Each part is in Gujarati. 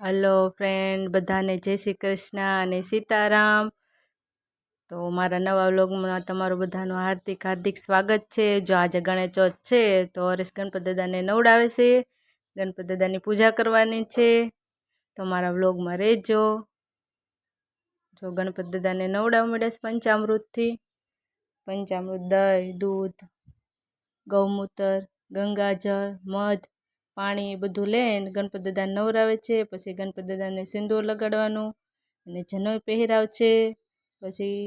હલો ફ્રેન્ડ બધાને જય શ્રી કૃષ્ણ અને સીતારામ. તો મારા નવા વ્લોગમાં તમારું બધાનું હાર્દિક હાર્દિક સ્વાગત છે. જો આજે ગણેશ ચોથ છે, તો હરેશ ગણપત દાદાને નવડાવે છે. ગણપત દાદાની પૂજા કરવાની છે. તો મારા વ્લોગમાં રહેજો. જો ગણપત દાદાને નવડાવવા મળે છે પંચામૃતથી. પંચામૃત, દહીં, દૂધ, ગૌમૂત્ર, ગંગાજળ, મધ પાણી બધું લઈને ગણપત દાદાને નવરાવે છે, પછી ગણપત દાદાને સિંદૂર લગાડવાનું અને જનોઈ પહેરાવશે, પછી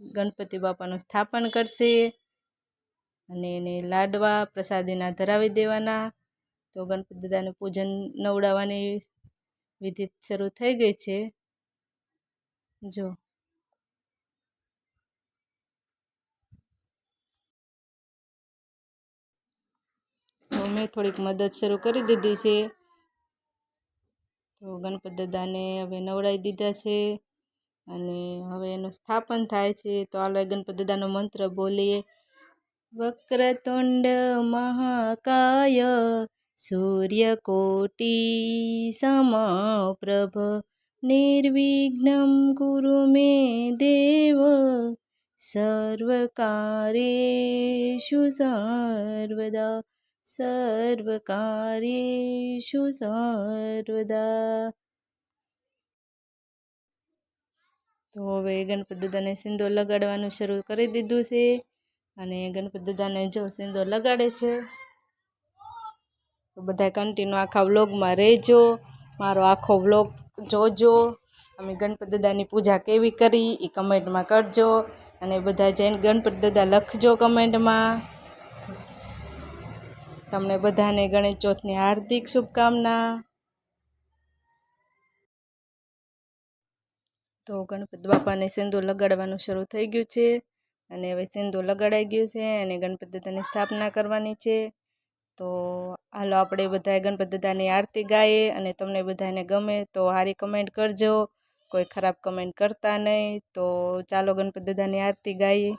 ગણપતિ બાપાનું સ્થાપન કરશે અને એને લાડવા પ્રસાદીના ધરાવી દેવાના. તો ગણપત દાદાને પૂજન નવડાવવાની વિધિ શરૂ થઈ ગઈ છે. જો મેં થોડીક મદદ શરૂ કરી દીધી છે. તો ગણપત દાદાને હવે નવડાવી દીધા છે અને હવે એનું સ્થાપન થાય છે. તો હાલો ગણપત દાદાનો મંત્ર બોલીએ. વક્રતુંડ મહાકાય, સૂર્યકોટી સમપ્રભ, નિર્વિઘ્ન ગુરુ મે દેવ, સર્વકારેષુ સર્વદા સર્વકાર્યેષુ સર્વદા તો હવે ગણપત દાદાને સિંદો લગાડવાનું શરૂ કરી દીધું છે અને ગણપત દાદાને જો સિંદો લગાડે છે, તો બધા કન્ટિન્યુ આખા વ્લોગમાં રહેજો, મારો આખો વ્લોગ જોજો, અમે ગણપત દાદાની પૂજા કેવી કરી એ કમેન્ટમાં કરજો અને બધા જઈને ગણપત દાદા લખજો કમેન્ટમાં તમને બધાને ગણેશ ચોથની હાર્દિક શુભકામના. તો ગણપત બાપાને સિંદૂર લગાડવાનું શરૂ થઈ ગયું છે અને હવે સિંદૂર લગાડાઈ ગયું છે અને ગણપત દાદાની સ્થાપના કરવાની છે. તો હાલો આપણે બધાએ ગણપત દાદાની આરતી ગાઈએ અને તમને બધાને ગમે તો સારી કમેન્ટ કરજો, કોઈ ખરાબ કમેન્ટ કરતા નહીં. તો ચાલો ગણપત દાદાની આરતી ગાઈએ.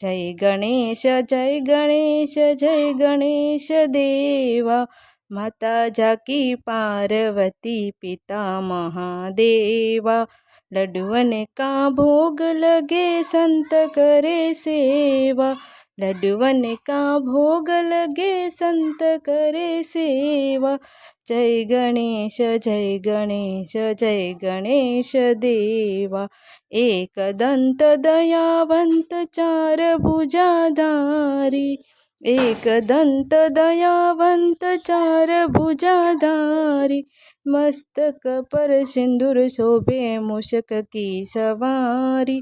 જય ગણેશ જય ગણેશ જય ગણેશ દેવા. માતા જાકી પાર્વતી, પિતા મહાદેવા. લડુવને કા ભોગ લગે, સંત કરે સેવા. લડવન કા ભોગ લગે સંત કરે સેવા જય ગણેશ જય ગણેશ જય ગણેશ દેવા એક દંત દયાવંત ચાર ભુજાધારી એક દંત દયાવંત ચાર ભુજાધારી મસ્તક પર સિંદૂર શોભે મુશક કી સવારી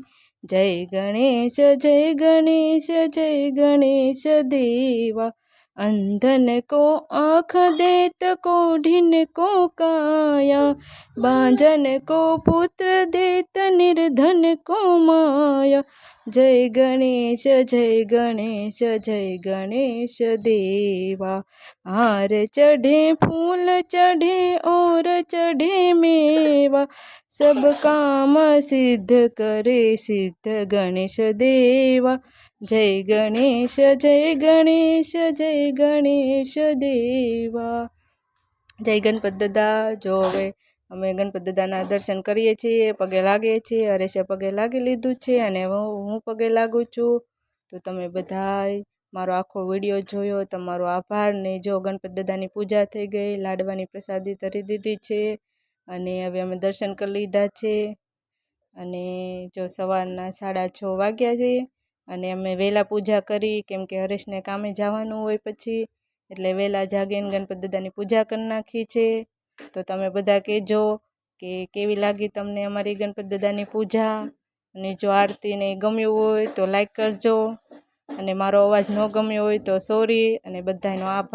જય ગણેશ જય ગણેશ જય ગણેશ દેવા. અંધન કો આંખ દેત કો ઢીન કો કાયા. બાંજન કો પુત્ર દેત, નિર્ધન કો માયા. જય ગણેશ જય ગણેશ જય ગણેશ દેવા. હાર ચઢે, ફૂલ ચઢે, ઓર ચઢે મેવા. સબ કામ સિદ્ધ કરે સિદ્ધ ગણેશ દેવા જય ગણેશ જય ગણેશ જય ગણેશ દેવા જય ગણપત દાદા જો હવે અમે ગણપત દાદાના દર્શન કરીએ છીએ, પગે લાગીએ છીએ હરેશે પગે લાગી લીધું છે, અને હું પગે લાગું છું. તો તમે બધાય મારો આખો વીડિયો જોયો, તમારો આભાર. ને જો ગણપત દાદાની પૂજા થઈ ગઈ, લાડવાની પ્રસાદી તરી દીધી છે અને હવે અમે દર્શન કરી લીધા છે. અને જો સવારના સાડા છ વાગ્યા છે અને અમે વહેલા પૂજા કરી, કેમ કે હરેશને કામે જવાનું હોય પછી, એટલે વહેલા જાગીને ગણપત દાદાની પૂજા કરી નાખી છે. તો તમે બધા કહેજો કે કેવી લાગી તમને અમારી ગણપત દાદાની પૂજા? અને જો આરતીને ગમ્યું હોય તો લાઈક કરજો. અને મારો અવાજ ન ગમ્યો હોય તો સોરી અને બધાનો આભાર.